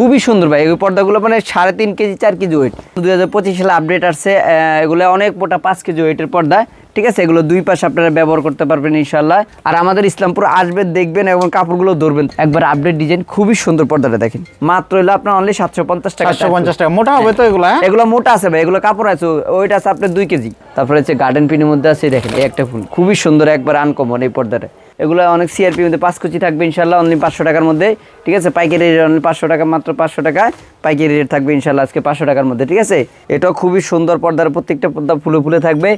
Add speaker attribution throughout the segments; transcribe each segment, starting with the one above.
Speaker 1: খুবই সুন্দর ভাই এই পর্দাগুলো মানে সাড়ে তিন কেজি চার কেজি ওয়েট দুই হাজার পঁচিশ সালে আপডেট আসছে এগুলো অনেক মোটা পাঁচ কেজি ওয়েটের পর্দা। ঠিক আছে এগুলো দুই পাশে আপনারা ব্যবহার করতে পারবেন ইনশাল্লাহ আর আমাদের ইসলামপুর আসবেন দেখবেন এবং কাপড়গুলো ধরবেন। একবার আপডেট ডিজাইন খুবই সুন্দর পর্দাটা দেখেন। মাত্র হলো আপনার অনলি সাতশো পঞ্চাশ টাকা
Speaker 2: চারশো পঞ্চাশ টাকা মোটা হবে তো এগুলো হ্যাঁ?
Speaker 1: এগুলো মোটা আছে ভাই এগুলো কাপড় আছে ওইটা আছে আপনার দুই কেজি। তারপরে হচ্ছে গার্ডেন পিনের মধ্যে আছে দেখেন একটা ফুল। খুবই সুন্দর একবার আনকমন এই পর্দাটা। এগুলো অনেক সিআরপি মধ্যে পাঁচ কুচি থাকবে ইনশাল্লাহ অনলি পাঁচশো টাকার মধ্যে, ঠিক আছে? পাইকারি রেট অনলি পাঁচশো টাকা, মাত্র পাঁচশো টাকা পাইকারি রেট থাকবে ইনশাল্লাহ আজকে পাঁচশো টাকার মধ্যে, ঠিক আছে? এটাও খুবই সুন্দর পর্দার, প্রত্যেকটা পর্দা ফুলে ফুলে থাকবে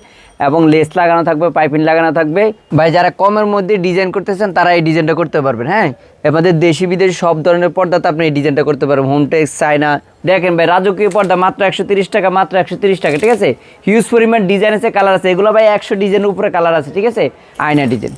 Speaker 1: এবং লেস লাগানো থাকবে পাইপিং লাগানো থাকবে। ভাই, যারা কমের মধ্যে ডিজাইন করতেছেন তারা এই ডিজাইনটা করতে পারবেন হ্যাঁ? আমাদের দেশি বিদেশি সব ধরনের পর্দাতে আপনি এই ডিজাইনটা করতে পারবেন। হোমটেক্স চায়না দেখেন ভাই, রাজকীয় পর্দা মাত্র একশো টাকা, মাত্র একশো টাকা, ঠিক আছে? হিউজ পরিমাণ ডিজাইন আছে কালার আছে। এগুলো ভাই একশো ডিজাইনের উপরে কালার আছে, ঠিক আছে? আয়না ডিজাইন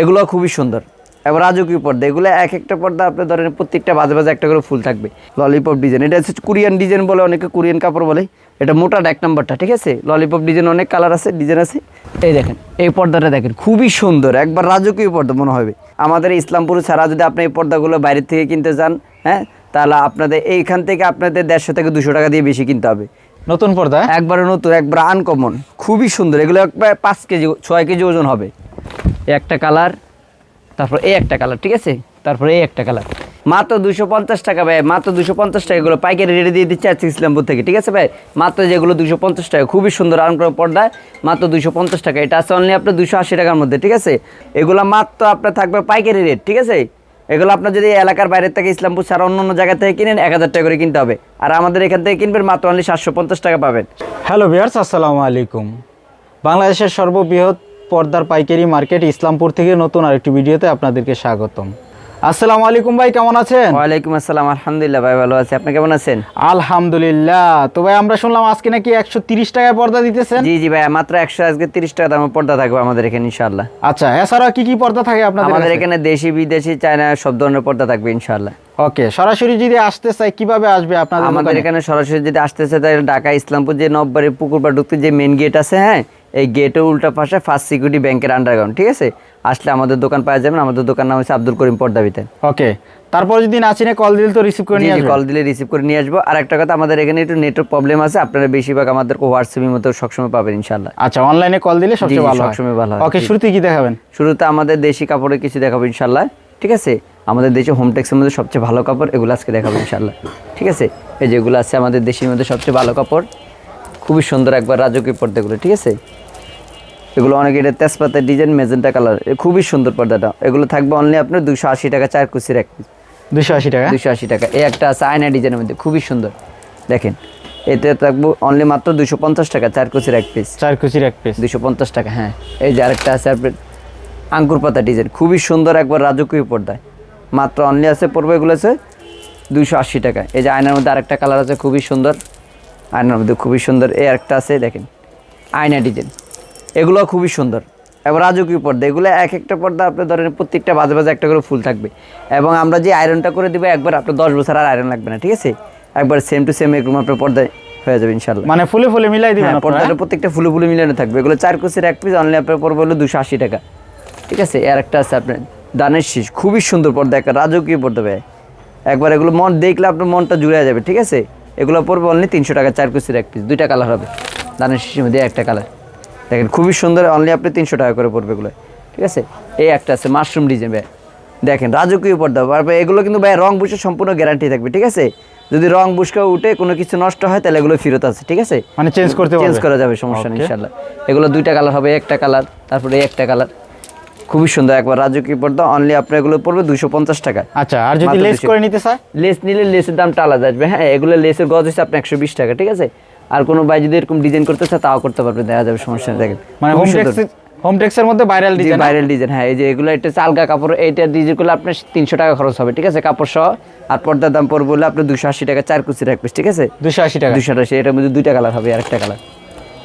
Speaker 1: এগুলো খুবই সুন্দর। এবার রাজকীয় পর্দা এগুলো এক একটা পর্দা আপনি ধরেন প্রত্যেকটা বাজে বাজে একটা করে ফুল থাকবে। ললিপপ ডিজাইন এটা হচ্ছে কোরিয়ান ডিজাইন বলে অনেকে কোরিয়ান কাপড় বলে। এটা মোটা এক নম্বরটা ঠিক আছে? ললিপপ ডিজাইন অনেক কালার আছে ডিজাইন আছে। এই দেখেন এই পর্দাটা দেখেন খুবই সুন্দর একবার রাজকীয় পর্দা মনে হবে। আমাদের ইসলামপুর ছাড়া যদি আপনি এই পর্দাগুলো বাইরের থেকে কিনতে চান হ্যাঁ তাহলে আপনাদের এইখান থেকে আপনাদের দেড়শো থেকে দুশো টাকা দিয়ে বেশি কিনতে হবে।
Speaker 2: নতুন পর্দা হ্যাঁ?
Speaker 1: একবারে নতুন একবার আনকমন খুবই সুন্দর। এগুলো একবার পাঁচ কেজি ছয় কেজি ওজন হবে। একটা কালার, তারপর এই একটা কালার, ঠিক আছে? তারপরে এই একটা কালার। মাত্র দুশো পঞ্চাশ টাকা ভাই, মাত্র দুশো পঞ্চাশ টাকা এগুলো পাইকারি রেটে দিয়ে দিচ্ছে আজকে ইসলামপুর থেকে, ঠিক আছে ভাই? মাত্র যেগুলো দুশো পঞ্চাশ টাকা, খুবই সুন্দর আরাম করা পর্দায় মাত্র দুশো পঞ্চাশ টাকা। এটা আছে অনলি আপনার দুশো আশি টাকার মধ্যে, ঠিক আছে? এগুলো মাত্র আপনার থাকবে পাইকারি রেট ঠিক আছে? এগুলো আপনার যদি এলাকার বাইরের থেকে ইসলামপুর ছাড়া অন্য অন্য জায়গা থেকে কিনেন, এক হাজার টাকা করে কিনতে হবে। আর আমাদের এখান থেকে কিনবেন, মাত্র অনলি সাতশো পঞ্চাশ টাকা পাবেন।
Speaker 2: হ্যালো ভিয়ার্স আসসালামু আলাইকুম। বাংলাদেশের সর্ববৃহৎ পর্দার পাইকারি মার্কেট ইসলামপুর থেকে নতুন আরেকটি ভিডিওতে আপনাদেরকে স্বাগতম। আসসালামু আলাইকুম ভাই কেমন আছেন?
Speaker 1: ওয়ালাইকুম আসসালাম আলহামদুলিল্লাহ ভাই ভালো আছি। আপনি কেমন আছেন?
Speaker 2: আলহামদুলিল্লাহ। তো ভাই আমরা শুনলাম আজকে নাকি একশো তিরিশ টাকায় পর্দা দিতেছেন?
Speaker 1: জি জি ভাই মাত্র একশো আজকে তিরিশ টাকা দামের পর্দা থাকবে আমাদের এখানে ইনশাল্লাহ
Speaker 2: আচ্ছা এছাড়া কি কি পর্দা থাকে আপনাদের
Speaker 1: আমাদের এখানে দেশি বিদেশি চায়না সব ধরনের পর্দা থাকবে ইনশাল্লাহ
Speaker 2: ওকে সরাসরি যদি আসতে চাই কীভাবে আসবে আপনাদের
Speaker 1: আমাদের এখানে সরাসরি যদি আসতেছে তাহলে ঢাকা ইসলামপুর যে নববাড়ি পুকুরপাড় ঢুকতে যে মেন গেট আছে হ্যাঁ এই গেটের উল্টা পাশে ফার্স্ট সিকিউরিটি ব্যাংকের আন্ডারগ্রাউন্ড ঠিক আছে? আসলে আমাদের দোকান পাওয়া যাবেন আমাদের দোকান নাম হচ্ছে আব্দুল করিম পর্দাবিতে।
Speaker 2: ওকে তারপর যদি না চিনে কল দিলে তো রিসিভ করে নিয়ে
Speaker 1: কল দিলে রিসিভ করে নিয়ে আসব। আর একটা কথা আমাদের এখানে একটু নেটওয়ার্ক প্রবলেম আছে আপনারা বেশিরভাগ আমাদেরকে হোয়াটসঅ্যাপের মতো সবসময় পাবেন ইনশাল্লাহ
Speaker 2: আচ্ছা অনলাইনে কল দিলে সবচেয়ে ভালো
Speaker 1: সবসময় ভালো হয়।
Speaker 2: ওকে শুরুতে কি দেখাবেন?
Speaker 1: শুরুতে আমাদের দেশি কাপড়ের কিছু দেখাবো ইনশাল্লাহ ঠিক আছে? আমাদের দেশে হোমটেক্সের মধ্যে সবচেয়ে ভালো কাপড় এগুলো আজকে দেখাবো ইনশাল্লাহ ঠিক আছে? এই যেগুলো আছে আমাদের দেশের মধ্যে সবচেয়ে ভালো কাপড় খুবই সুন্দর একবার রাজকীয় পর্দাগুলো ঠিক আছে? এগুলো অনেক এটা তেজপাতার ডিজাইন মেজেন্টা কালার খুবই সুন্দর পর্দাটা। এগুলো থাকবে অনলি আপনার দুশো আশি টাকা চার কুচির এক পিস
Speaker 2: দুশো আশি টাকা?
Speaker 1: দুশো আশি টাকা। এই একটা আছে আয়না ডিজাইনের মধ্যে খুবই সুন্দর। দেখেন এতে থাকব অনলি মাত্র দুশো পঞ্চাশ টাকা চার কুচির এক পিস
Speaker 2: চার কুচির এক পিস
Speaker 1: দুশো পঞ্চাশ টাকা হ্যাঁ। এই যে আরেকটা আছে আপনার আঙ্কুর পাতা ডিজাইন খুবই সুন্দর একবার রাজকীয় পর্দায়। মাত্র অনলি আছে পড়বে এগুলো আছে দুশো আশি টাকা। এই যে আয়নার মধ্যে আরেকটা কালার আছে খুবই সুন্দর। আয়নার মধ্যে খুবই সুন্দর এই আরেকটা আছে দেখেন আয়না ডিজাইন এগুলো খুবই সুন্দর। এবার রাজকীয় পর্দা এগুলো এক একটা পর্দা আপনি ধরেন প্রত্যেকটা বাজে বাজে একটা করে ফুল থাকবে। এবং আমরা যে আয়রনটা করে দেবো একবার আপনার দশ বছর আর আয়রন লাগবে না ঠিক আছে? একবার সেম টু সেম এরকম আপনার পর্দায় হয়ে যাবে ইনশাল্লাহ
Speaker 2: মানে ফুলে ফুলে মিলাই দিবেন
Speaker 1: হ্যাঁ পর্দাটা? প্রত্যেকটা ফুলে ফুলে মিলানো থাকবে। এগুলো চার কোচের এক পিস অনলি আপনার পড়বে হলো দুশো আশি টাকা। ঠিক আছে? আর একটা আছে আপনার দানের শীষ। খুবই সুন্দর পর্দা একটা রাজকীয় পর্দা ভাই। একবার এগুলো মন দেখলে আপনার মনটা জুড়ে যাবে ঠিক আছে? এগুলো পড়বে অনলি তিনশো টাকা চার কোচের এক পিস দুইটা কালার হবে। দানের শীষের মধ্যে একটা কালার দেখেন খুবই সুন্দর অনলি আপনি তিনশো টাকা করে পড়বে এগুলো। ঠিক আছে? এই একটা আছে মাশরুম ডিজাইন ভাই। দেখেন রাজকীয় পর্দা। তারপরে এগুলো কিন্তু ভাই রং বুঝে সম্পূর্ণ গ্যারান্টি থাকবে ঠিক আছে? যদি রং বুসকা উঠে কোনো কিছু নষ্ট হয় তাহলে এগুলো ফেরত আছে ঠিক আছে?
Speaker 2: মানে চেঞ্জ করতে
Speaker 1: চেঞ্জ করা যাবে সমস্যা নেই ইনশাল্লাহ এগুলো দুইটা কালার হবে একটা কালার তারপরে একটা কালার খুবই সুন্দর। একবার রাজকীয় পর্দা অনলি আপনার এগুলো পড়বে দুশো পঞ্চাশ টাকা
Speaker 2: আচ্ছা আর যদি লেস করে নিতে চায়?
Speaker 1: লেস নিলে লেসের দামটা আলাদা আসবে। হ্যাঁ এগুলো লেসের গজ হচ্ছে আপনার একশো বিশ টাকা ঠিক আছে? আর কোনো ভাই যদি এরকম ডিজাইন করতে চায় তাও করতে পারবে দেখা যাবে সমস্যা দেখেন।
Speaker 2: মানে হোম টেক্সের মধ্যে ভাইরাল ডিজাইন
Speaker 1: ভাইরাল ডিজাইন হ্যাঁ এই যে এগুলো একটা আলগা কাপড় এইটা ডিজাইন করলে আপনার তিনশো টাকা খরচ হবে ঠিক আছে কাপড় সহ। আর পর্দার দাম পড়বে বলে আপনার দুশো আশি টাকা চার এক পিস ঠিক আছে?
Speaker 2: দুশো আশি টাকা।
Speaker 1: দুশো আশি এটার মধ্যে দুইটা কালার হবে আর একটা কালার।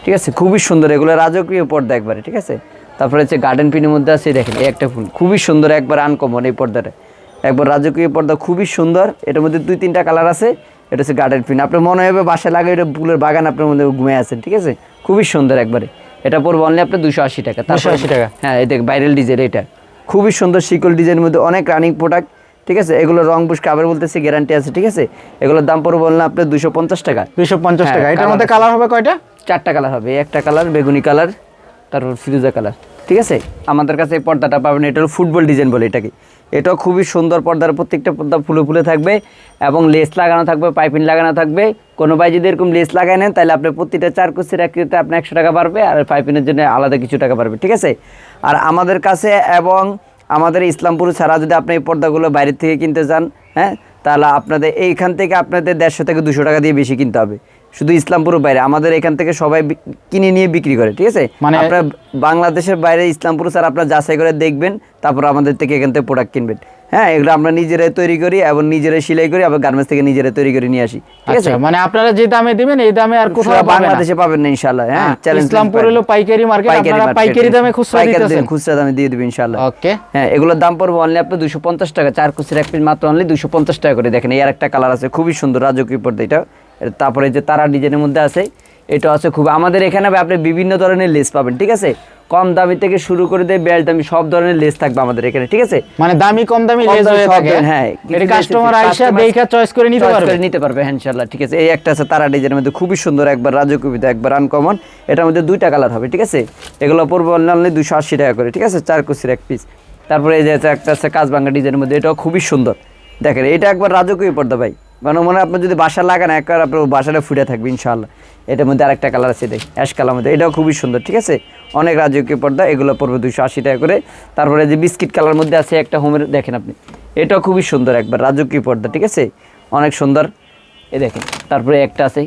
Speaker 1: ঠিক আছে খুবই সুন্দর এগুলো রাজকীয় পর্দা একবারে ঠিক আছে? তারপরে হচ্ছে গার্ডেন পিনের মধ্যে আছে দেখেন এই একটা ফুল। খুবই সুন্দর একবার আনকমন এই পর্দাটা। একবার রাজকীয় পর্দা খুবই সুন্দর। এটার মধ্যে দুই তিনটা কালার আছে। এটা হচ্ছে গার্ডেন পিন আপনার মনে হবে বাসায় লাগে এটা ফুলের বাগান আপনার মধ্যে ঘুমিয়ে আছেন ঠিক আছে? খুবই সুন্দর একবারে। এটা পড়বে অনলি আপনার দুশো আশি টাকা। তারপরে-
Speaker 2: 280 টাকা।
Speaker 1: হ্যাঁ এই দেখ ভাইরাল ডিজাইন এটা। খুবই সুন্দর শিকল ডিজাইনের মধ্যে অনেক রানিং প্রোডাক্ট ঠিক আছে? এগুলো রং বুশ কাভার বলতেছে গ্যারান্টি আছে ঠিক আছে? এগুলোর দাম পড়বে বললাম আপনার দুশো পঞ্চাশ টাকা।
Speaker 2: দুইশো পঞ্চাশ
Speaker 1: হ্যাঁ,
Speaker 2: টাকা। এটার মধ্যে কালার হবে কয়টা?
Speaker 1: চারটা কালার হবে। একটা কালার বেগুনি কালার তারপর ফিরোজা কালার ঠিক আছে? আমাদের কাছে এই পর্দাটা পাবেন, এটা হলো ফুটবল ডিজাইন বলে এটাকে। এটাও খুবই সুন্দর পর্দার, প্রত্যেকটা পর্দা ফুলে ফুলে থাকবে এবং লেস লাগানো থাকবে, পাইপিং লাগানো থাকবে। কোনো ভাই যদি এরকম লেস লাগায় নেন, তাহলে আপনার প্রতিটা চার কুচির একটিতে আপনি একশো টাকা পারবে আর পাইপিংয়ের জন্য আলাদা কিছু টাকা পারবে ঠিক আছে? আর আমাদের কাছে এবং আমাদের ইসলামপুর ছাড়া যদি আপনি এই পর্দাগুলো বাইরের থেকে কিনতে চান হ্যাঁ? তাহলে আপনাদের এইখান থেকে আপনাদের দেড়শো থেকে দুশো টাকা দিয়ে বেশি কিনতে হবে। শুধু ইসলামপুর বাইরে আমাদের এখান থেকে সবাই কিনে নিয়ে বিক্রি করে ঠিক আছে?
Speaker 2: মানে-
Speaker 1: আপনার বাংলাদেশের বাইরে ইসলামপুর স্যার আপনার যাচাই করে দেখবেন তারপর আমাদের থেকে এখান থেকে প্রোডাক্ট কিনবেন। হ্যাঁ এগুলো আমরা নিজেরাই তৈরি করি এবং নিজেরাই সেলাই করি আবার গার্মেন্টস থেকে নিজেরাই তৈরি করে নিয়ে আসি ঠিক আছে?
Speaker 2: আচ্ছা মানে আপনারা যে দামে দিবেন এই দামে আর কোথাও।
Speaker 1: বাংলাদেশে পাবেন না ইনশাআল্লাহ হ্যাঁ
Speaker 2: হ্যাঁ, ইসলামপুর হলো পাইকারি মার্কেট আপনারা পাইকারি দামে খুচরা
Speaker 1: পাইকারি
Speaker 2: দিতেছেন।
Speaker 1: দামে খুচরা দামে দিয়ে দিবেন ইনশাআল্লাহ।
Speaker 2: ওকে।
Speaker 1: হ্যাঁ এগুলোর দাম পড়বে অনলি আপনার দুশো পঞ্চাশ টাকা চার কুচির এক পিস মাত্র অনলি দুশো পঞ্চাশ টাকা করে। দেখেন এর একটা কালার আছে খুবই সুন্দর রাজকীয় পর্দা এটা তারপরে যে তারা ডিজাইনের মধ্যে আছে এটা আছে খুব আমাদের এখানে আপনি বিভিন্ন ধরনের লেস পাবেন ঠিক আছে? কম দামি থেকে শুরু করে দিয়ে বেশ দামি সব ধরনের লেস থাকবে আমাদের এখানে ঠিক আছে?
Speaker 2: মানে দামি কম দামি
Speaker 1: দামি
Speaker 2: হয়ে থাকে।
Speaker 1: হ্যাঁ
Speaker 2: এটা কাস্টমার
Speaker 1: লেস
Speaker 2: আইসা দেখা চয়েস করে নিতে পারবে।
Speaker 1: করে নিতে পারবে হ্যাঁ ইনশাল্লাহ ঠিক আছে? এই একটা আছে তারা ডিজাইনের মধ্যে খুবই সুন্দর একবার রাজকবিতা একবার আনকমন এটার মধ্যে দুইটা কালার হবে ঠিক আছে? এগুলো পড়বে অনলি দুশো আশি টাকা করে ঠিক আছে? চার কুচির এক পিস তারপরে এই যে একটা আছে কাজবাঙ্গা ডিজাইনের মধ্যে এটাও খুবই সুন্দর। দেখেন এটা একবার রাজকীয় পর্দা ভাই। মানে মনে হয় আপনার যদি বাসা লাগান একবার আপনার বাসাটা ফুটে থাকবে ইনশাল্লাহ এটার মধ্যে আরেকটা কালার আছে, দেখ অ্যাশ কালার মধ্যে। এটাও খুবই সুন্দর, ঠিক আছে? অনেক রাজকীয় পর্দা, এগুলো পড়বে দুশো আশি টাকা করে। তারপরে যে বিস্কিট কালার মধ্যে আছে একটা হোমের, দেখেন আপনি, এটাও খুবই সুন্দর একবার, রাজকীয় পর্দা, ঠিক আছে? অনেক সুন্দর, এ দেখেন, তারপরে একটা আছে,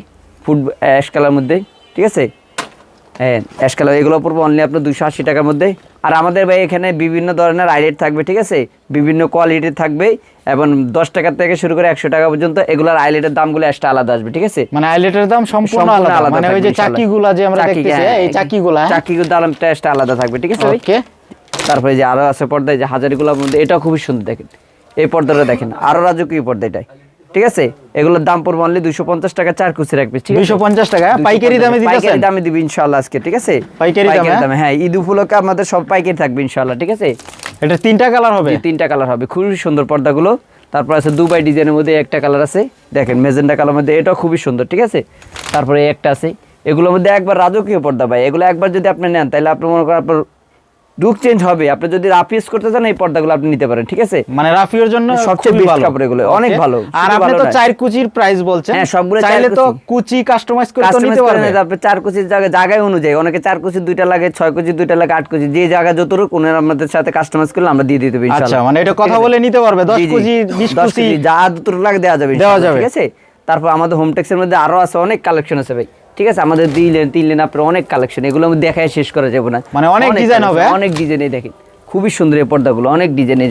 Speaker 1: ফুট অ্যাশ কালার মধ্যে, ঠিক আছে? হ্যাঁ অ্যাশ কালার এগুলো পড়ব অনলি আপনার দুশো আশি টাকার মধ্যে। আর আমাদের ভাই এখানে বিভিন্ন ধরনের আইলেট থাকবে ঠিক আছে? বিভিন্ন কোয়ালিটির থাকবে এবং দশ টাকা থেকে শুরু করে একশো টাকা পর্যন্ত এগুলোর আইলেটের দামগুলো একটা আলাদা আসবে ঠিক আছে?
Speaker 2: মানে আইলেটের দাম সম্পূর্ণ আলাদা। মানে ওই যে। চাকিগুলা যে আমরা দেখতেছি
Speaker 1: হ্যাঁ,
Speaker 2: এই চাকিগুলা
Speaker 1: চাকিগুলোর দামটা একটা আলাদা থাকবে ঠিক আছে
Speaker 2: ওকে
Speaker 1: তারপরে যে আরও আছে পর্দায় যে হাজারিগুলোর মধ্যে এটা খুবই সুন্দর দেখেন। এই পর্দাটা দেখেন আরও রাজকীয় পর্দা এটাই। ঠিক আছে? এগুলোর দাম পড়বে অনলি দুশো পঞ্চাশ টাকা চার কুচি রাখবে ঠিক আছে?
Speaker 2: 250 টাকা? পাইকারি দামে দিতেছেন?
Speaker 1: পাইকারি দামে দিবি ইনশাআল্লাহ আজকে ঠিক আছে?
Speaker 2: পাইকারি দামে?
Speaker 1: হ্যাঁ? ঈদ উপলক্ষে আমাদের সব পাইকারি থাকবে ইনশাআল্লাহ ঠিক আছে?
Speaker 2: এটা তিনটা কালার হবে?
Speaker 1: তিনটা কালার হবে খুবই সুন্দর পর্দাগুলো। তারপর আছে দুবাই ডিজাইনের মধ্যে একটা কালার আছে দেখেন মেজেন্ডা কালার মধ্যে এটাও খুবই সুন্দর ঠিক আছে? তারপরে একটা আছে এগুলোর মধ্যে একবার রাজকীয় পর্দা ভাই এগুলো একবার যদি আপনি নেন তাহলে আপনি মনে করেন আপনার লুক চেঞ্জ হবে। আপনি যদি রাফ ইউজ করতে চান এই পর্দাগুলো আপনি নিতে পারেন ঠিক আছে?
Speaker 2: মানে রাফিওর জন্য
Speaker 1: সবচেয়ে
Speaker 2: ভালো।
Speaker 1: কাপড় এগুলো, অনেক ভালো,
Speaker 2: আর আপনি তো চার কুচির প্রাইস বলছেন।
Speaker 1: হ্যাঁ, সবগুলো
Speaker 2: চাইলে তো
Speaker 1: কুচি।
Speaker 2: কাস্টমাইজ করে তো নিতে
Speaker 1: নিতে আপনি চার কুচির জায়গায় জায়গায় অনুযায়ী। অনেকে চার কুচি দুইটা লাগে ছয় কুচি দুইটা লাগে আট কুচি। যে জায়গা যতটুক ওনার আমাদের সাথে কাস্টমাইজ করলে আমরা দিয়ে দিতে পারি
Speaker 2: আচ্ছা। মানে এটা কথা বলে নিতে পারবে। দশ
Speaker 1: জি, জি।
Speaker 2: কুচি বিশ
Speaker 1: দশ
Speaker 2: কুচি
Speaker 1: যা যতটুকু লাগে দেওয়া যাবে
Speaker 2: দেওয়া যাবে।
Speaker 1: ঠিক আছে? তারপর আমাদের হোম টেক্সের মধ্যে আরও আছে অনেক কালেকশন আছে ভাই। ঠিক আছে আমাদের দুই লেন তিন লেন আপনার অনেক কালেকশন এগুলো আমি দেখায় শেষ করা যাবে না।
Speaker 2: মানে অনেক
Speaker 1: collection,
Speaker 2: হবে, হ্যাঁ?
Speaker 1: অনেক ডিজাইনে দেখেন খুবই সুন্দর এই পর্দাগুলো অনেক ডিজাইনে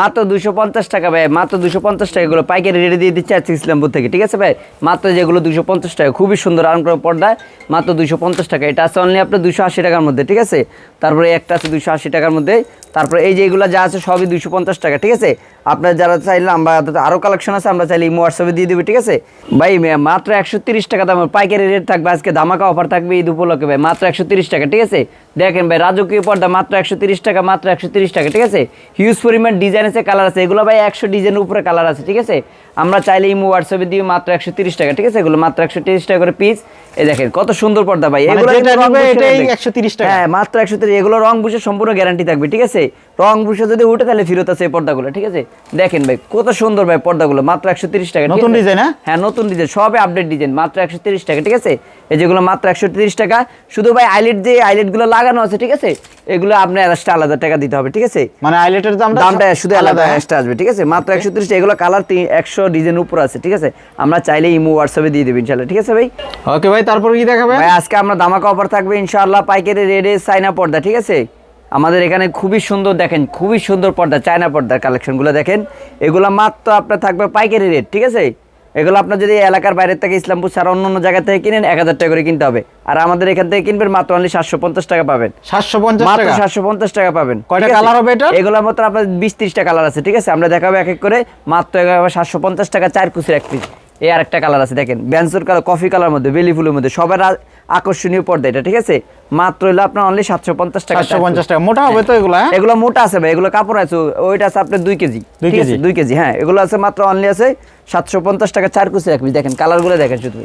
Speaker 1: মাত্র দুশো পঞ্চাশ টাকা ভাই মাত্র দুশো পঞ্চাশ টাকা এগুলো পাইকারি রেটে দিয়ে দিচ্ছে আজকে ইসলামপুর থেকে ঠিক আছে ভাই? মাত্র যেগুলো দুশো পঞ্চাশ টাকা খুবই সুন্দর আরাম করা পর্দা মাত্র দুশো পঞ্চাশ টাকা। এটা আছে অনলি আপনার দুশো আশি টাকার মধ্যে ঠিক আছে? তারপরে একটা আছে দুশো আশি টাকার মধ্যে তারপরে এই যে এগুলো যা আছে সবই দুশো পঞ্চাশ টাকা ঠিক আছে? আপনার যারা চাইলে আমরা আরও কালেকশন আছে, আমরা চাইলে ইমো হোয়াটসঅ্যাপে দিয়ে দেবো, ঠিক আছে? ভাই মাত্র একশো তিরিশ টাকা দাম পাইকারি রেট থাকবে, আজকে ধামাকা অফার থাকবে ঈদ উপলক্ষে, ভাই, মাত্র একশো তিরিশ টাকা, ঠিক আছে? দেখেন, ভাই, রাজকীয় পর্দা, মাত্র একশো তিরিশ টাকা, মাত্র একশো তিরিশ টাকা, ঠিক আছে? হিউজ পরিমাণ ডিজাইন আছে কালার আছে, এগুলো, ভাই, একশো ডিজাইনের উপরে কালার আছে, ঠিক আছে? আমরা চাইলে ইমো হোয়াটসঅ্যাপে দিয়ে মাত্র একশো তিরিশ টাকা ঠিক আছে? এগুলো মাত্র একশো তিরিশ টাকা করে পিস এই দেখেন কত সুন্দর পর্দা ভাই।
Speaker 2: মানে
Speaker 1: এগুলো
Speaker 2: নেবে। 130 টাকা।
Speaker 1: হ্যাঁ মাত্র একশো তিরিশ এগুলো রং বুঝে সম্পূর্ণ গ্যারান্টি থাকবে ঠিক আছে? রং বুঝে যদি উঠে তাহলে ফেরত আছে এই পর্দাগুলো ঠিক আছে? দেখেন ভাই কত সুন্দর ভাই পর্দাগুলো মাত্র একশো তিরিশ টাকা
Speaker 2: নতুন ডিজাইন, হ্যাঁ?
Speaker 1: হ্যাঁ নতুন ডিজাইন সবে আপডেট ডিজাইন মাত্র একশো তিরিশ টাকা ঠিক আছে? এই যেগুলো মাত্র একশো তিরিশ টাকা শুধু ভাই আইলেট যে আইলেটগুলো লাগানো আছে ঠিক আছে? এগুলো আপনার এক্সট্রা আলাদা টাকা দিতে হবে ঠিক আছে?
Speaker 2: মানে আইলেটের দামটা
Speaker 1: দামটা শুধু আলাদা
Speaker 2: হ্যাঁ?
Speaker 1: এক্সট্রা আসবে ঠিক আছে? মাত্র একশো তিরিশ এগুলো কালার একশো ডিজাইন উপর আছে ঠিক আছে? আমরা চাইলে ইমো হোয়াটসঅ্যাপে দিয়ে দেবো ইনশাল্লাহ ঠিক আছে ভাই?
Speaker 2: ওকে ভাই তারপর কি দেখাবে?
Speaker 1: ভাই আজকে আমরা দামাকা অফার থাকবে ইনশাআল্লাহ পাইকারি রেডে চাইনা পর্দা ঠিক আছে? আমাদের এখানে খুবই সুন্দর দেখেন খুবই সুন্দর পর্দা চায়না পর্দার কালেকশনগুলো দেখেন। এগুলো মাত্র আপনার থাকবে পাইকারি রেট ঠিক আছে? এগুলো আপনার যদি এলাকার বাইরের থেকে ইসলামপুর ছাড়া অন্য অন্য জায়গা থেকে কিনেন এক হাজার টাকা করে কিনতে হবে। আর আমাদের এখান থেকে কিনবেন মাত্র অনলি সাতশো পঞ্চাশ টাকা পাবেন।
Speaker 2: সাতশো পঞ্চাশ
Speaker 1: মাত্র সাতশো পঞ্চাশ টাকা পাবেন।
Speaker 2: কয়টা কালার হবে এটা
Speaker 1: এগুলোর মতো আপনার বিশ ত্রিশটা কালার আছে ঠিক আছে? আমরা দেখাবো এক এক করে। মাত্র সাতশো পঞ্চাশ টাকা চার কুচির এক পিস এই আর একটা কালার আছে দেখেন। ব্যান্সর কালার কফি কালার মধ্যে বেলি ফুলের মধ্যে সবার আকর্ষণীয় পর্দা এটা ঠিক আছে? মাত্র হলো আপনার অনলি সাতশো পঞ্চাশ টাকা
Speaker 2: সাতশো পঞ্চাশ টাকা। মোটা হবে তো এগুলো হ্যাঁ?
Speaker 1: এগুলো মোটা আছে ভাই এগুলো কাপড় আছে ওইটা আছে আপনার দুই কেজি।
Speaker 2: দুই কেজি?
Speaker 1: দুই কেজি হ্যাঁ। এগুলো আছে মাত্র অনলি আছে সাতশো পঞ্চাশ টাকা চার কুচি রাখবি। দেখেন কালারগুলো দেখেন শুধু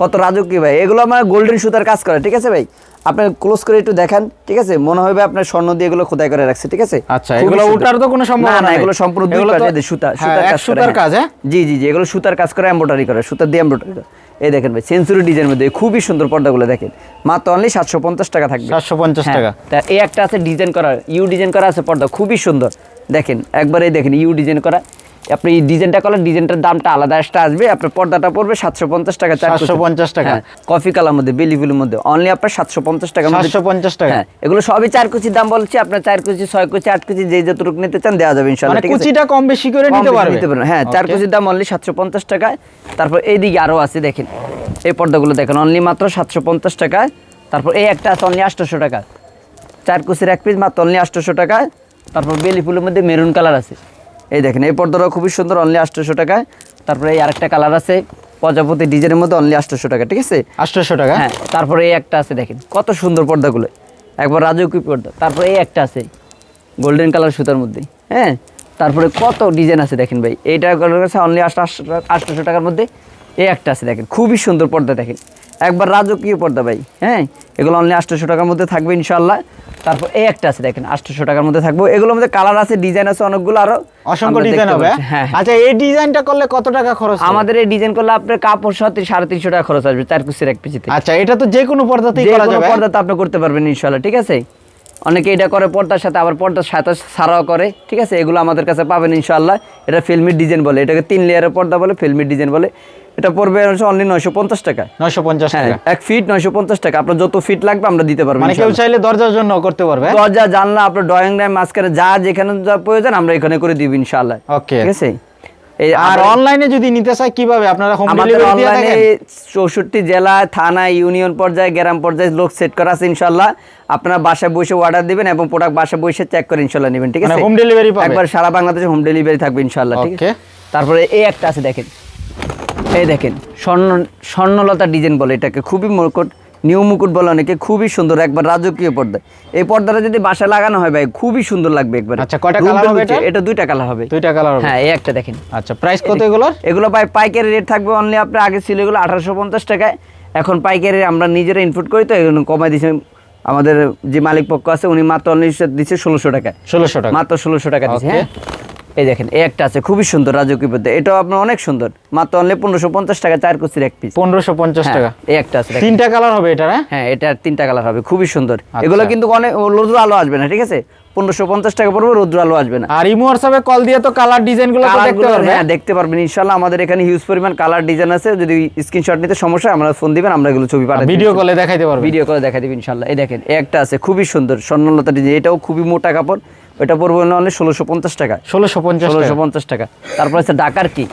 Speaker 1: কত রাজকীয় ভাই। এগুলো আমার গোল্ডেন সুতার কাজ করে ঠিক আছে ভাই? আপনি ক্লোজ করে একটু দেখেন ঠিক আছে? মনে হবে আপনার স্বর্ণ দিয়ে এগুলো খোদাই করে রাখছে ঠিক আছে?
Speaker 2: আচ্ছা, এগুলো। উঠার তো কোনো সম্ভাবনা
Speaker 1: না, এগুলো সম্পূর্ণ দুই পাশে সুতা
Speaker 2: হ্যাঁ,
Speaker 1: সুতার কাজ করে,
Speaker 2: সুতার কাজ, হ্যাঁ?
Speaker 1: জি জি জি এগুলো সুতার কাজ করে এমব্রয়ডারি করে সুতার দিয়ে এমব্রয়ডারি করে। এই দেখেন ভাই সেন্সুরি ডিজাইন মধ্যে খুবই সুন্দর পর্দাগুলো দেখেন। মাত্র অনলি সাতশো পঞ্চাশ টাকা থাকবে।
Speaker 2: সাতশো পঞ্চাশ
Speaker 1: হ্যাঁ,
Speaker 2: টাকা।
Speaker 1: তা এই একটা আছে ডিজাইন করা ইউ ডিজাইন করা আছে পর্দা খুবই সুন্দর। দেখেন একবারে দেখেন ইউ ডিজাইন করা। আপনি ডিজাইনটা করলে ডিজাইনটার দামটা আলাদা একটা আসবে আপনার পর্দাটা পড়বে সাতশো পঞ্চাশ টাকা চার কুচি।
Speaker 2: 750 টাকা।
Speaker 1: হ্যাঁ, কফি কালার মধ্যে বেলি ফুলের মধ্যে অনলি আপনার সাতশো পঞ্চাশ টাকা
Speaker 2: 750 টাকা।
Speaker 1: হ্যাঁ এগুলো সবই চার কুচির দাম বলছি আপনার চার কুচি ছয় কুচি আট কুচি যে যতটুকু নিতে চান দেওয়া যাবে ইনশাল্লাহ
Speaker 2: মানে কুচিটা কম বেশি করে নিতে
Speaker 1: বেশি
Speaker 2: পারবে।
Speaker 1: নিতে পারবেন। হ্যাঁ চার কুচির দাম অনলি সাতশো পঞ্চাশ টাকায় তারপর এইদিকে আরও আছে দেখেন এই পর্দাগুলো দেখেন অনলি মাত্র সাতশো পঞ্চাশ টাকায় তারপর এই একটা আছে অনলি আটশোশো টাকা। চার কুচির এক পিস মাত্র অনলি আটশোশো টাকায় তারপর বেলি ফুলের মধ্যে মেরুন কালার আছে। এই দেখেন এই পর্দাটাও খুবই সুন্দর অনলি আটশোশো টাকায়। তারপরে এই আরেকটা কালার আছে প্রজাপতি ডিজাইনের মধ্যে অনলি আটশোশো টাকা ঠিক আছে?
Speaker 2: আটশোশো টাকা?
Speaker 1: হ্যাঁ তারপরে এই একটা আছে দেখেন কত সুন্দর পর্দাগুলো। একবার রাজকীয় পর্দা তারপরে এই একটা আছে গোল্ডেন কালার সুতার মধ্যে হ্যাঁ? তারপরে কত ডিজাইন আছে দেখেন ভাই এইটা কালার কাছে অনলি আটশোশো টাকার মধ্যে এই একটা আছে দেখেন খুবই সুন্দর পর্দা দেখেন। একবার রাজকীয় পর্দা ভাই হ্যাঁ? এগুলো অনলি আটশোশো টাকার মধ্যে থাকবে ইনশাল্লাহ তারপর এই একটা আছে দেখেন আটশোশো টাকার মধ্যে থাকবে। এগুলোর মধ্যে কালার আছে ডিজাইন আছে অনেকগুলো আরও।
Speaker 2: অসংখ্য ডিজাইন হবে।
Speaker 1: হ্যাঁ হ্যাঁ।
Speaker 2: আচ্ছা এই ডিজাইনটা করলে কত টাকা খরচ
Speaker 1: আমাদের এই ডিজাইন করলে আপনার কাপড় সহ সাড়ে তিনশো টাকা খরচ আসবে চার কুচির এক পিছিতে
Speaker 2: আচ্ছা এটা তো যে কোনো পর্দাতেই করা যাবে।
Speaker 1: পর্দাতে আপনি করতে পারবেন ইনশাল্লাহ ঠিক আছে? অনেকে এটা করে পর্দার সাথে আবার পর্দার সাথে ছাড়াও করে ঠিক আছে? এগুলো আমাদের কাছে পাবেন ইনশাল্লাহ এটা ফিল্মির ডিজাইন বলে এটাকে তিন লেয়ারের পর্দা বলে ফিল্মির ডিজাইন বলে। এটা পড়বে হচ্ছে অনলি নয়শো পঞ্চাশ টাকা
Speaker 2: নয়শো পঞ্চাশ
Speaker 1: হ্যাঁ
Speaker 2: টাকা।
Speaker 1: এক ফিট নয়শো পঞ্চাশ টাকা। আপনার যত ফিট লাগবে আমরা দিতে পারব
Speaker 2: মানে কেউ চাইলে দরজার জন্য করতে পারবে
Speaker 1: দরজা জানলা আপনার ড্রয়িং রুম মাঝখানে যা যেখানে যা প্রয়োজন আমরা এখানে করে দিব ইনশাল্লাহ
Speaker 2: ওকে
Speaker 1: ঠিক আছে?
Speaker 2: আর অনলাইনে যদি নিতে চাই কীভাবে? আপনারা হোম ডেলিভারি দিয়ে থাকেন?
Speaker 1: চৌষট্টি জেলা থানা ইউনিয়ন পর্যায়ে গ্রাম পর্যায়ে লোক সেট করা আছে ইনশাল্লাহ আপনারা বাসায় বসে অর্ডার দিবেন এবং প্রোডাক্ট বাসায় বসে চেক করে ইনশাল্লাহ নেবেন ঠিক
Speaker 2: মানে
Speaker 1: আছে?
Speaker 2: home delivery পাবে?
Speaker 1: একবার সারা বাংলাদেশে হোম ডেলিভারি থাকবে ইনশাল্লাহ ঠিক আছে? তারপরে এই একটা আছে দেখেন। এই দেখেন স্বর্ণ স্বর্ণলতা ডিজাইন বলে এটাকে। খুবই মুকুট নিউ মুকুট বলে অনেকে খুবই সুন্দর একবার রাজকীয় পর্দা। এই পর্দাটা যদি বাসায় লাগানো হয় ভাই খুবই সুন্দর লাগবে একবার।
Speaker 2: আচ্ছা, কয়টা colour হবে এটা?
Speaker 1: এটা দুইটা কালার হবে।
Speaker 2: দুইটা কালার হবে।
Speaker 1: হ্যাঁ এই একটা দেখেন।
Speaker 2: আচ্ছা প্রাইস কত এগুলোর?
Speaker 1: এগুলো ভাই পাইকারি রেট থাকবে অনলি আপনার আগে ছিল এগুলো আঠারোশো পঞ্চাশ টাকায়। এখন পাইকারি আমরা নিজেরা ইনপুট করি তো এগুলো কমাই দিয়েছে আমাদের যে মালিক পক্ষ আছে উনি মাত্র অনলি দিচ্ছে ষোলোশো টাকা
Speaker 2: ষোলোশো টাকা।
Speaker 1: মাত্র ষোলোশো টাকা দিচ্ছে হ্যাঁ। এই দেখেন এই একটা আছে খুবই সুন্দর রাজকীয় পদ্ধতি এটাও আপনার অনেক সুন্দর। মাত্র অনলি পনেরোশো পঞ্চাশ টাকা চার কুচির এক পিস
Speaker 2: পনেরোশো পঞ্চাশ টাকা।
Speaker 1: এই একটা আছে
Speaker 2: তিনটা কালার হবে এটা হ্যাঁ?
Speaker 1: হ্যাঁ এটা তিনটা কালার হবে খুবই সুন্দর।
Speaker 2: আচ্ছা।
Speaker 1: এগুলো কিন্তু অনেক রোদ্র আলো আসবে না ঠিক আছে? পনেরোশো পঞ্চাশ টাকা পড়বে রোদ্র আলো আসবে না।
Speaker 2: আর ইমো হোয়াটসঅ্যাপে কল দিয়ে তো কালার ডিজাইনগুলো দেখতে
Speaker 1: কালারগুলো
Speaker 2: পারবে।
Speaker 1: হ্যাঁ দেখতে পারবেন। ইনশাল্লাহ আমাদের এখানে হিউজ পরিমাণ কালার ডিজাইন আছে। যদি স্ক্রিনশট নিতে সমস্যা হয়, আমরা ফোন দিবেন আমরা এগুলো ছবি পাঠাই
Speaker 2: ভিডিও কলে দেখাইতে পারবে
Speaker 1: ভিডিও কলে দেখা দিবেন ইনশাল্লাহ এই দেখেন একটা আছে খুবই সুন্দর। স্বর্ণলতা ডিজাইন এটাও খুবই মোটা কাপড়। এটা পড়বে অনেক ষোলোশো পঞ্চাশ টাকা।
Speaker 2: ষোলোশো পঞ্চাশ
Speaker 1: ষোলোশো পঞ্চাশ টাকা। তারপর আছে ডাকার কি?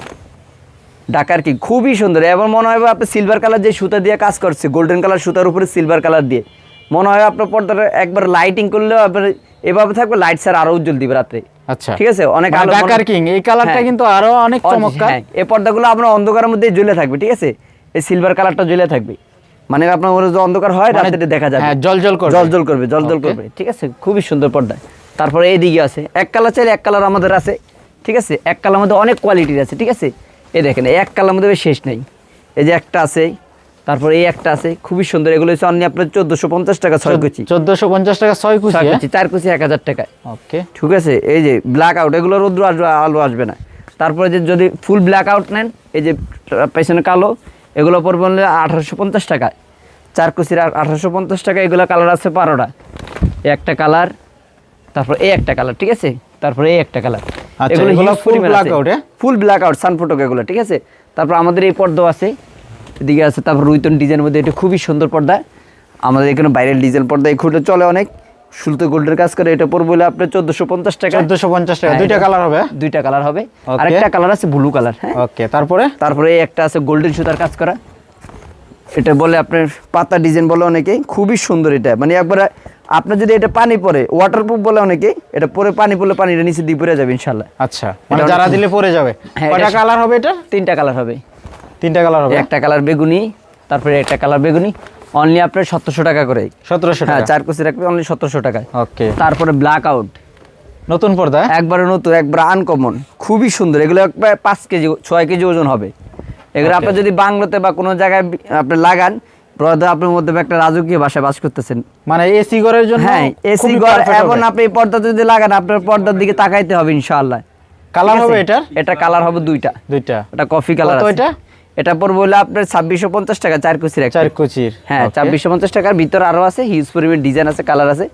Speaker 1: ডাকার কি? খুবই সুন্দর। এবার মনে হয় আপনি সিলভার কালার যে সুতা দিয়ে কাজ করছে গোল্ডেন কালার সুতার উপরে সিলভার কালার দিয়ে মনে হয় আপনার পর্দাটা একবার লাইটিং করলেও আপনার এভাবে থাকবে লাইট স্যার আরও উজ্জ্বল দিবে রাত্রে।
Speaker 2: আচ্ছা।
Speaker 1: ঠিক আছে? অনেক
Speaker 2: মানে
Speaker 1: আলো
Speaker 2: ডাকার কিং? এই কালারটা
Speaker 1: হ্যাঁ।
Speaker 2: কিন্তু আরও অনেক চমৎকার।
Speaker 1: হ্যাঁ, এই পর্দাগুলো আপনার অন্ধকারের মধ্যে জ্বলে থাকবে ঠিক আছে? এই সিলভার কালারটা জ্বলে থাকবে। মানে আপনার যে অন্ধকার হয়
Speaker 2: মানে-
Speaker 1: রাত্রে দেখা যাবে।
Speaker 2: হ্যাঁ, জ্বলজ্বল করবে।
Speaker 1: জল জল করবে জল জল করবে ঠিক আছে? খুবই সুন্দর পর্দা। তারপরে এইদিকে আছে। এক কালার চাইলে এক কালার আমাদের আছে ঠিক আছে? এক কালার মধ্যে অনেক কোয়ালিটির আছে ঠিক আছে? এই দেখেন এক কালার মধ্যে শেষ নেই। এই যে একটা আছে তারপরে এই একটা আছে খুবই সুন্দর। এগুলো হচ্ছে অনলি আপনার চোদ্দশো পঞ্চাশ টাকা ছয় কুচি।
Speaker 2: চোদ্দশো পঞ্চাশ টাকা ছয় কুচি
Speaker 1: ছয় কুচি চার কুচি এক হাজার টাকায়।
Speaker 2: ওকে
Speaker 1: ঠিক আছে? এই যে ব্ল্যাক আউট এগুলো রৌদ্র আসবে আলো আসবে না। তারপরে যে যদি ফুল ব্ল্যাক আউট নেন এই যে পেছনে কালো এগুলো পড়বে হলে আঠারোশো পঞ্চাশ টাকা চার কুচির আঠারোশো পঞ্চাশ টাকা এগুলো কালার আছে বারোটা। একটা কালার তারপর এই একটা কালার ঠিক আছে? তারপরে এই একটা কালার
Speaker 2: আচ্ছা, এগুলো black out, হ্যাঁ?
Speaker 1: ফুল ব্ল্যাক আউট সানফোটক এগুলো ঠিক আছে? তারপর আমাদের এই পর্দাও আছে এদিকে আছে তারপর রুইতন ডিজাইনের মধ্যে এটা খুবই সুন্দর পর্দা। আমাদের এখানে বাইরের ডিজাইন পর্দা এই খুঁটে চলে অনেক। সুলতো গোল্ডের কাজ করে এটা পড়বে হলে আপনার চোদ্দোশো পঞ্চাশ টাকা।
Speaker 2: চোদ্দশো পঞ্চাশ টাকা
Speaker 1: হ্যাঁ,
Speaker 2: দুইটা কালার হবে
Speaker 1: দুইটা কালার হবে।
Speaker 2: আর
Speaker 1: একটা কালার আছে ব্লু কালার হ্যাঁ?
Speaker 2: ওকে তারপরে?
Speaker 1: তারপরে এই একটা আছে গোল্ডেন সুতার কাজ করা। এটা বলে আপনার পাতা ডিজাইন বলে অনেকে খুবই সুন্দর এটা। মানে একবার আপনার যদি এটা পানি পড়ে ওয়াটারপ্রুফ বলে অনেকে এটা পরে পানি পড়লে পানিটা নিচে দিয়ে পড়ে যাবে ইনশাল্লাহ
Speaker 2: আচ্ছা মানে যারা দিলে পরে যাবে।
Speaker 1: হ্যাঁ,
Speaker 2: কয়টা কালার হবে এটা?
Speaker 1: তিনটা কালার হবে।
Speaker 2: তিনটা কালার হবে
Speaker 1: একটা কালার বেগুনি তারপরে একটা কালার বেগুনি। অনলি আপনার সতেরোশো টাকা করে।
Speaker 2: সতেরোশো
Speaker 1: হ্যাঁ
Speaker 2: টাকা?
Speaker 1: চার কুচি রাখবে অনলি সতেরোশো টাকায়।
Speaker 2: ওকে।
Speaker 1: তারপরে ব্ল্যাক আউট
Speaker 2: নতুন পর্দা হ্যাঁ?
Speaker 1: একবারে নতুন একবার আনকমন খুবই সুন্দর। এগুলো একবার পাঁচ কেজি ছয় কেজি ওজন হবে। এগুলো
Speaker 2: Okay.
Speaker 1: আপনি যদি বাংলোতে বা কোনো জায়গায় আপনি লাগান পর্দা আপনার মধ্যে একটা রাজকীয় ভাষায় বাস করতেছেন।
Speaker 2: মানে এসি ঘরের জন্য
Speaker 1: হ্যাঁ এসি ঘর আপনি পর্দা যদি লাগান আপনার পর্দার দিকে তাকাইতে হবে ইনশাআল্লাহ।
Speaker 2: কালার হবে এটার?
Speaker 1: এটা কালার হবে দুইটা।
Speaker 2: দুইটা।
Speaker 1: এটা কফি কালার আছে।
Speaker 2: এটা?
Speaker 1: এটা পড়বে হলো আপনার ছাব্বিশশো পঞ্চাশ টাকা চার কুচির
Speaker 2: চার কুচির।
Speaker 1: হ্যাঁ ছাব্বিশশো পঞ্চাশ টাকার ভিতরে আরও আছে হিউজ পরিমাণ ডিজাইন আছে কালার আছে।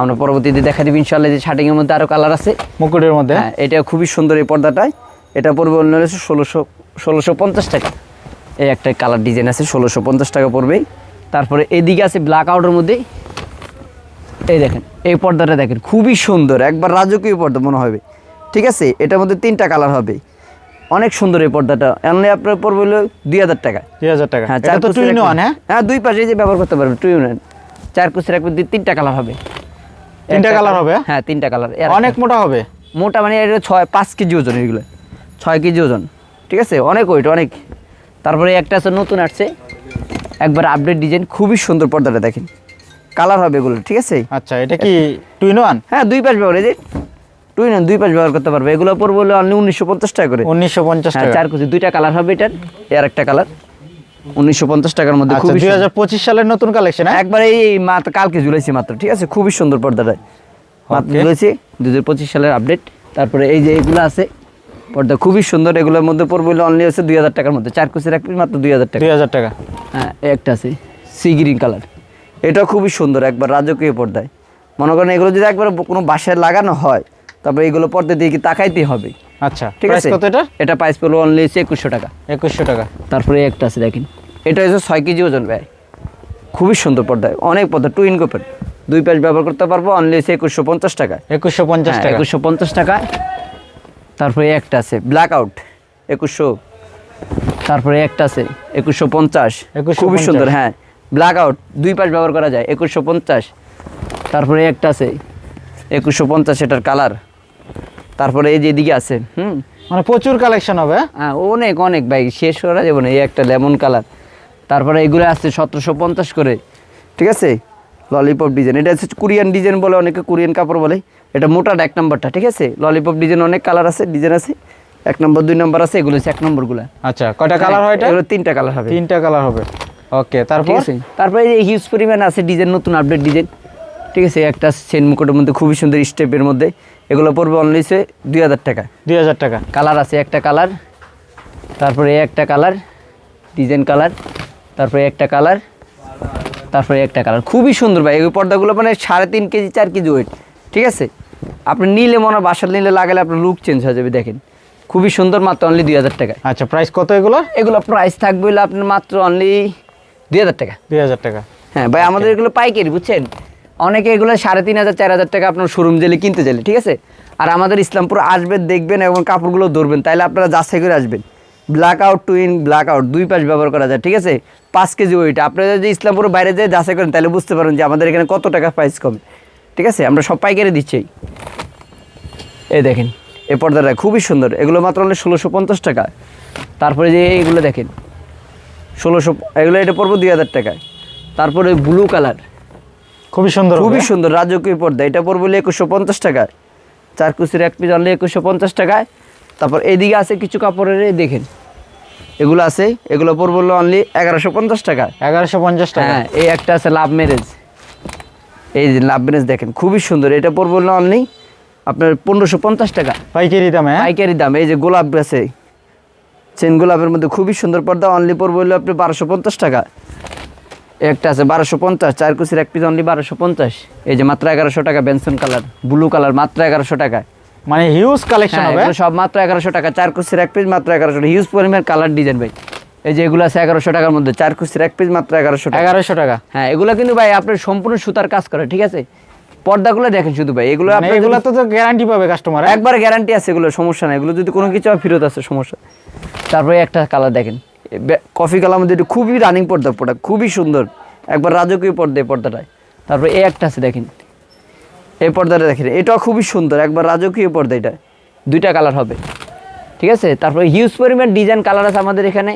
Speaker 1: আমরা পরবর্তীতে দেখা দিবি ইনশাল্লাহ যে শার্টিংয়ের মধ্যে আরও কালার আছে।
Speaker 2: মুকুটের মধ্যে।
Speaker 1: হ্যাঁ এটা খুবই সুন্দর এই পর্দাটায়। এটা পড়বে অন্য ষোলোশো ষোলোশো পঞ্চাশ টাকা। এই একটা কালার ডিজাইন আছে ষোলোশো পঞ্চাশ টাকা পড়বে। তারপরে এদিকে আছে ব্ল্যাক আউটের মধ্যে। এই দেখেন এই পর্দাটা দেখেন খুবই সুন্দর একবার রাজকীয় পর্দা মনে হবে। ঠিক আছে? এটার মধ্যে তিনটা কালার হবে। অনেক সুন্দর এই পর্দাটা। এমনি আপনার পড়বে হলো দুই হাজার টাকা।
Speaker 2: দুই হাজার টাকা।
Speaker 1: হ্যাঁ চার কুচি
Speaker 2: হ্যাঁ?
Speaker 1: হ্যাঁ দুই পাশে যে ব্যবহার করতে পারবেন টু ইন চার কুচি রাখবেন দুই তিনটা কালার হবে।
Speaker 2: তিনটা কালার হবে?
Speaker 1: হ্যাঁ? তিনটা কালার।
Speaker 2: অনেক মোটা হবে।
Speaker 1: মোটা মানে এটা ছয় পাঁচ কেজি ওজন এগুলো। ছয় কেজি ওজন। ঠিক আছে? অনেক ওয়েট অনেক। তারপরে একটা আছে নতুন আসছে। একবার আপডেট ডিজাইন খুবই সুন্দর পর্দাটা দেখেন। কালার হবে এগুলো ঠিক আছে?
Speaker 2: আচ্ছা এটা কি টু ইন ওয়ান
Speaker 1: হ্যাঁ দুই পাশ ব্যবহার এই যে তুই না দুই পাশ ব্যবহার করতে পারবে। এগুলো পড়ব হলো অনলি উনিশশো পঞ্চাশ টাকা করে।
Speaker 2: উনিশশো পঞ্চাশ
Speaker 1: হ্যাঁ
Speaker 2: টাকা।
Speaker 1: চার কুচি দুইটা কালার হবে এটার এর একটা কালার উনিশশো পঞ্চাশ টাকার মধ্যে
Speaker 2: আচ্ছা
Speaker 1: খুবই
Speaker 2: দুই হাজার পঁচিশ সালের নতুন কালেকশন হ্যাঁ?
Speaker 1: একবার এই মাত্র কালকে ঝুলাইছি মাত্র ঠিক আছে? খুবই সুন্দর পর্দাটা। মাত্র. ঝুলাইছি দু হাজার পঁচিশ সালের আপডেট তারপরে এই যে এগুলো আছে পর্দা খুবই সুন্দর এগুলোর মধ্যে পড়বে অনলি আছে দুই হাজার টাকার মধ্যে। চার কুচির এক পিস মাত্র দুই হাজার টাকা।
Speaker 2: দুই হাজার টাকা।
Speaker 1: হ্যাঁ একটা আছে সি গ্রিন কালার এটা খুবই সুন্দর একবার রাজকীয় পর্দায়। মনে করেন এগুলো যদি একবার কোনো বাসায় লাগানো হয় তারপরে এগুলো পর্দা দিয়ে কি তাকাইতে হবে?
Speaker 2: আচ্ছা
Speaker 1: ঠিক আছে?
Speaker 2: কত এটা?
Speaker 1: এটা প্রাইস পড়ল অনলি হচ্ছে একুশশো টাকা।
Speaker 2: একুশশো টাকা।
Speaker 1: তারপরে একটা আছে দেখেন। এটা হচ্ছে ছয় কেজি ওজন ব্যয় খুবই সুন্দর পর্দায় অনেক পর্দা টু ইনকোপেন দুই পাশ ব্যবহার করতে পারব অনলি হচ্ছে একুশশো পঞ্চাশ টাকা
Speaker 2: একুশশো পঞ্চাশ টাকা।
Speaker 1: একুশশো পঞ্চাশ টাকা তারপরে একটা আছে ব্ল্যাক আউট একুশশো তারপরে একটা আছে একুশশো পঞ্চাশ।
Speaker 2: 2150
Speaker 1: খুবই সুন্দর হ্যাঁ ব্ল্যাক আউট দুই পাশ ব্যবহার করা যায় একুশশো পঞ্চাশ। তারপরে একটা আছে একুশশো পঞ্চাশ এটার কালার তারপরে এই যে এদিকে আছে হুম?
Speaker 2: মানে প্রচুর কালেকশন হবে হ্যাঁ?
Speaker 1: হ্যাঁ অনেক অনেক ভাই শেষ করা যাবে না এই একটা লেমন কালার তারপরে এগুলো আছে সতেরোশো পঞ্চাশ করে ঠিক আছে? ললিপপ ডিজাইন এটা হচ্ছে কোরিয়ান ডিজাইন বলে অনেকে কোরিয়ান কাপড় বলে। এটা মোটাটা এক নম্বরটা ঠিক আছে? ললিপপ ডিজাইন অনেক কালার আছে ডিজাইন আছে। এক নম্বর দুই নম্বর আছে এগুলো হচ্ছে এক নম্বরগুলো।
Speaker 2: আচ্ছা কয়টা কালার হয় এটা?
Speaker 1: এগুলো তিনটা কালার হবে।
Speaker 2: তিনটা কালার হবে। ওকে তারপর?
Speaker 1: তারপরে এই হিউজ পরিমাণ আছে ডিজাইন নতুন আপডেট ডিজাইন ঠিক আছে? একটা চেন মুকুটের মধ্যে খুবই সুন্দর স্টেপের মধ্যে। এগুলো পড়বে অনলি সে দুই হাজার টাকা।
Speaker 2: দুই হাজার টাকা।
Speaker 1: কালার আছে একটা কালার তারপরে একটা কালার ডিজাইন কালার তারপরে একটা কালার তারপরে একটা কালার খুবই সুন্দর ভাই এই পর্দাগুলো মানে সাড়ে তিন কেজি চার কেজি ওয়েট ঠিক আছে? আপনি নিলে মনে হয় বাসার নিলে লাগালে আপনার লুক চেঞ্জ হয়ে যাবে দেখেন। খুবই সুন্দর মাত্র অনলি দুই হাজার টাকা
Speaker 2: আচ্ছা প্রাইস কত এগুলো?
Speaker 1: এগুলো প্রাইস থাকবে হলো আপনার মাত্র অনলি দুই হাজার টাকা।
Speaker 2: দুই হাজার টাকা।
Speaker 1: হ্যাঁ ভাই আমাদের এগুলো পাইকারি বুঝছেন? অনেকে এগুলো সাড়ে তিন হাজার চার হাজার টাকা আপনার শোরুম জেলে কিনতে চাইলে ঠিক আছে? আর আমাদের ইসলামপুর আসবেন দেখবেন এবং কাপড়গুলো ধরবেন তাইলে আপনারা যাচাই করে আসবেন। Blackout two in blackout দুই পাশ ব্যবহার করা যায় ঠিক আছে? পাঁচ কেজি ওইট আপনারা যদি ইসলামপুরের বাইরে যেয়ে যাচাই করেন তাহলে বুঝতে পারেন যে আমাদের এখানে কত টাকা প্রাইস কমে ঠিক আছে? আমরা সব পাইকারি দিচ্ছি। এই দেখেন এই পর্দাটা খুবই সুন্দর এগুলো মাত্র হলে ষোলোশো পঞ্চাশ টাকা। তারপরে যে এইগুলো দেখেন ষোলোশো এগুলো এটা পড়ব দুই হাজার টাকায়। তারপরে ব্লু কালার
Speaker 2: খুবই সুন্দর
Speaker 1: খুবই সুন্দর রাজকীয় পর্দা এটা পড়ব হলো একুশশো পঞ্চাশ টাকায়। চার কুচির এক পিস আনলে একুশশো পঞ্চাশ টাকায়। তারপর এদিকে আছে কিছু কাপড়ের দেখেন। এগুলো আছে এগুলো পড়ব হলো অনলি এগারোশো পঞ্চাশ টাকা।
Speaker 2: এগারোশো পঞ্চাশ টাকা।
Speaker 1: হ্যাঁ এই একটা আছে লাভ ম্যারেজ এই যে লাভ ম্যারেজ দেখেন খুবই সুন্দর। এটা পড়ব হলো অনলি আপনার পনেরোশো পঞ্চাশ টাকা।
Speaker 2: পাইকারি দাম হ্যাঁ?
Speaker 1: পাইকারি দাম এই যে গোলাপ আছে চেন গোলাপের মধ্যে খুবই সুন্দর পর্দা অনলি পড়ব হলো আপনি বারোশো পঞ্চাশ টাকা। একটা আছে বারোশো পঞ্চাশ চার কুচির এক পিস অনলি বারোশো পঞ্চাশ। এই যে মাত্র এগারোশো টাকা বেনসন কালার ব্লু কালার মাত্র এগারোশো টাকা।
Speaker 2: মানে হিউজ কালেকশন
Speaker 1: হ্যাঁ
Speaker 2: হবে।
Speaker 1: এগুলো সব মাত্র এগারোশো টাকা চার কুচির এক পিস মাত্র এগারোশো হিউজ পরিমাণ কালার ডিজাইন ভাই। এই যে এগুলো আছে এগারোশো টাকার মধ্যে চার কুচির এক পিস মাত্র এগারোশো টাকা।
Speaker 2: এগারোশো টাকা।
Speaker 1: হ্যাঁ এগুলো কিন্তু ভাই আপনার সম্পূর্ণ সুতার কাজ করে ঠিক আছে? পর্দাগুলো দেখেন শুধু ভাই এগুলো
Speaker 2: মানে এগুলো তো তো গ্যারান্টি পাবে কাস্টমার
Speaker 1: একবার গ্যারান্টি আছে এগুলো সমস্যা নাই। এগুলো যদি কোনো কিছু হয় ফেরত আছে সমস্যা তারপরে একটা কালার দেখেন। কফি কালার মধ্যে খুবই রানিং পর্দা প্রোডাক্ট খুবই সুন্দর। একবার রাজকীয় পর্দা পর্দাটায়। তারপরে এই একটা আছে দেখেন। এই পর্দাটা দেখেন এটাও খুবই সুন্দর, একবার রাজকীয় পর্দা এটা। দুইটা কালার হবে, ঠিক আছে? তারপরে হিউজ পরিমাণ ডিজাইন কালার আছে আমাদের এখানে।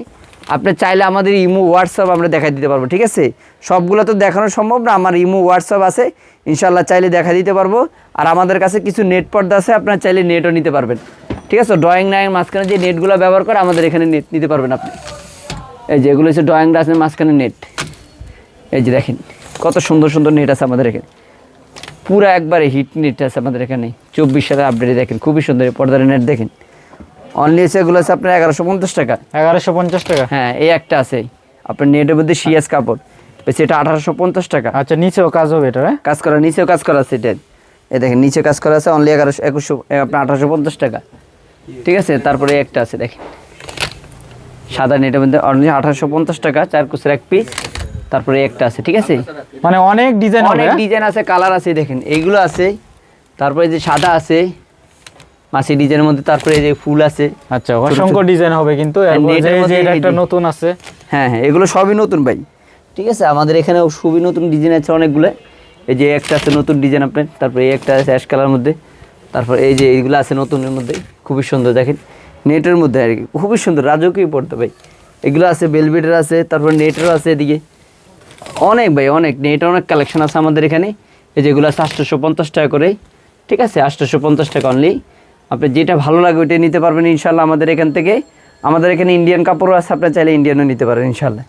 Speaker 1: আপনি চাইলে আমাদের ইমো হোয়াটসঅ্যাপ আমরা দেখাই দিতে পারব, ঠিক আছে? সবগুলো তো দেখানো সম্ভব না, আমার ইমো হোয়াটসঅ্যাপ আছে। ইনশাল্লাহ চাইলে দেখা দিতে পারব। আর আমাদের কাছে কিছু নেট পর্দা আছে, আপনার চাইলে নেটও নিতে পারবেন। ঠিক আছে? ড্রয়িং নাইয়ের মাঝখানে যে নেটগুলো ব্যবহার করে আমাদের এখানে নেট নিতে পারবেন আপনি। এই যে এগুলো হচ্ছে ড্রয়িং আছে মাঝখানে নেট এই যে দেখেন, কত সুন্দর সুন্দর নেট আছে আমাদের এখানে। পুরো একবারে হিট নেট আছে আমাদের এখানে। চব্বিশ সালের আপডেটে দেখেন খুবই সুন্দর পর্দার নেট দেখেন। অনলি এগুলো আছে আপনার এগারোশো পঞ্চাশ টাকা।
Speaker 2: এগারোশো পঞ্চাশ টাকা?
Speaker 1: হ্যাঁ এই একটা আছে। আপনার নেটের মধ্যে সিএস কাপড়। এটা আঠারোশো পঞ্চাশ টাকা।
Speaker 2: আচ্ছা নিচেও কাজ হবে এটা হ্যাঁ?
Speaker 1: কাজ করা নিচেও কাজ করা আছে এটা। এই দেখেন নিচে কাজ করা আছে অনলি এগারোশো একুশশো আপনার আঠারোশো পঞ্চাশ টাকা। ঠিক আছে তারপরে একটা আছে দেখেন। সাদা নেটের মধ্যে অনলি আঠারোশো পঞ্চাশ টাকা চার কুচের এক পিস তারপরে একটা আছে ঠিক আছে?
Speaker 2: মানে অনেক ডিজাইন
Speaker 1: অনেক
Speaker 2: হ্যাঁ?
Speaker 1: ডিজাইন আছে কালার আছে দেখেন এইগুলো আছে। তারপরে যে সাদা আছে মাসি ডিজাইনের মধ্যে তারপরে যে ফুল আছে।
Speaker 2: আচ্ছা অসংখ্য ডিজাইন হবে কিন্তু এরপর
Speaker 1: নেটের
Speaker 2: যে- যে
Speaker 1: মধ্যে
Speaker 2: এটা
Speaker 1: এই
Speaker 2: একটা নতুন আছে।
Speaker 1: হ্যাঁ হ্যাঁ এগুলো সবই নতুন ভাই। ঠিক আছে আমাদের এখানে খুবই নতুন ডিজাইন আছে অনেকগুলো। এই যে একটা আছে নতুন ডিজাইন আপনার তারপরে এই একটা আছে অ্যাশ কালার মধ্যে। তারপর এই যে এইগুলো আছে নতুনের মধ্যে খুবই সুন্দর দেখেন। নেটের মধ্যে আর কি খুবই সুন্দর রাজকীয় পড়তে ভাই। এগুলো আছে বেলবেটের আছে তারপর নেটেরও আছে এদিকে। অনেক ভাই অনেক নেটের অনেক কালেকশন আছে আমাদের এখানে। এই যেগুলো আছে আটশোশো পঞ্চাশ টাকা করে। ঠিক আছে? আটশোশো পঞ্চাশ টাকা অনলি আপনি যেটা ভালো লাগে ওইটাই নিতে পারবেন ইনশাল্লাহ আমাদের এখান থেকে। আমাদের এখানে ইন্ডিয়ান কাপড়ও আছে আপনার চাইলে ইন্ডিয়ানও নিতে পারেন ইনশাল্লাহ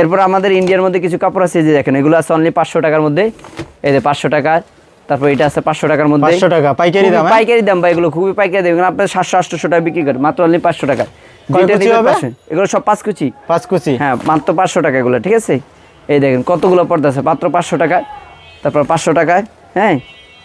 Speaker 1: এরপর আমাদের ইন্ডিয়ার মধ্যে কিছু কাপড় আছে যে দেখেন এগুলো আছে অনলি পাঁচশো টাকার মধ্যে। এই যে পাঁচশো টাকা। তারপর এটা আছে পাঁচশো টাকার মধ্যে।
Speaker 2: পাঁচশো টাকা পাইকারি দাম হ্যাঁ?
Speaker 1: পাইকারি দাম ভাই এগুলো খুবই পাইকারি দাম। আপনার সাতশো আটশো টাকা বিক্রি করে মাত্র অনলি পাঁচশো টাকা।
Speaker 2: কয়
Speaker 1: যেটা
Speaker 2: কুচি
Speaker 1: নেবেন
Speaker 2: হবে?
Speaker 1: 500 এগুলো সব পাঁচ কুচি।
Speaker 2: পাঁচ কুচি?
Speaker 1: হ্যাঁ মাত্র পাঁচশো টাকা এগুলো ঠিক আছে? এই দেখেন কতগুলো পর্দা আছে? মাত্র পাঁচশো টাকা তারপর পাঁচশো টাকায় হ্যাঁ?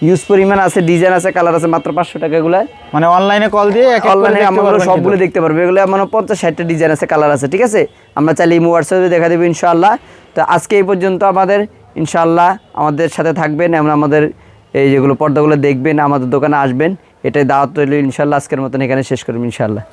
Speaker 1: ইউজ পরিমাণ আছে ডিজাইন আছে কালার আছে মাত্র পাঁচশো টাকা এগুলো।
Speaker 2: মানে অনলাইনে কল দিয়ে
Speaker 1: অনলাইনে আমরা সবগুলো দেখতে পারব। এগুলো মানে পঞ্চাশ ষাটটা ডিজাইন আছে কালার আছে ঠিক আছে? আমরা চাইলে ইমো হোয়াটসঅ্যাপে দেখা দেবো ইনশাআল্লাহ। তো আজকে এই পর্যন্ত আমাদের ইনশাআল্লাহ আমাদের সাথে থাকবেন এমন আমাদের এই যেগুলো পর্দাগুলো দেখবেন আমাদের দোকানে আসবেন এটাই দাওয়াত রইল। ইনশাআল্লাহ আজকের মতন এখানে শেষ করবেন ইনশাআল্লাহ।